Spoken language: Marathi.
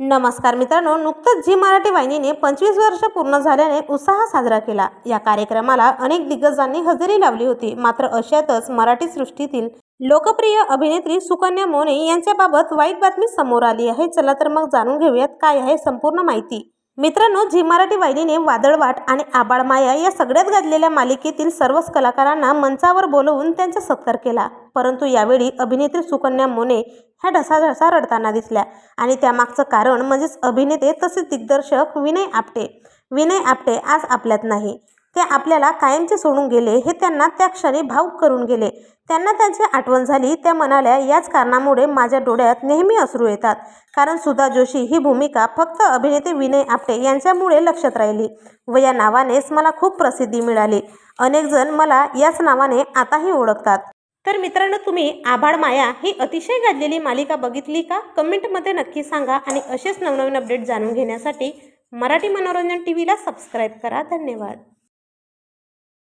नमस्कार मित्रांनो नुकतंच झी मराठी वाहिनीने पंचवीस वर्ष पूर्ण झाल्याने उत्साह साजरा केला. या कार्यक्रमाला अनेक दिग्गजांनी हजेरी लावली होती. मात्र अशातच मराठी सृष्टीतील लोकप्रिय अभिनेत्री सुकन्या मोने यांच्याबाबत वाईट बातमी समोर आली आहे. चला तर मग जाणून घेऊयात काय आहे संपूर्ण माहिती. मित्रांनो झी मराठी वाहिनीने वादळवाट आणि आबाळ माया या सगळ्यात गाजलेल्या मालिकेतील सर्वच कलाकारांना मंचावर बोलवून त्यांचा सत्कार केला. परंतु यावेळी अभिनेत्री सुकन्या मोने ह्या ढसाढसा रडताना दिसल्या. आणि त्यामागचं कारण म्हणजेच अभिनेते तसेच दिग्दर्शक विनय आपटे. विनय आपटे आज आपल्यात नाही. ते आपल्याला कायमचे सोडून गेले हे त्यांना त्या क्षणी भावूक करून गेले. त्यांना त्यांची आठवण झाली त्या म्हणाल्या याच कारणामुळे माझ्या डोळ्यात नेहमी अश्रू येतात. कारण सुधा जोशी ही भूमिका फक्त अभिनेते विनय आपटे यांच्यामुळे लक्षात राहिली व या नावानेच मला खूप प्रसिद्धी मिळाली. अनेकजण मला याच नावाने आताही ओळखतात. तर मित्रांनो तुम्ही आभाळ माया ही अतिशय गाजलेली मालिका बघितली का? कमेंटमध्ये नक्की सांगा आणि असेच नवनवीन अपडेट जाणून घेण्यासाठी मराठी मनोरंजन टी व्हीला सबस्क्राईब करा. धन्यवाद.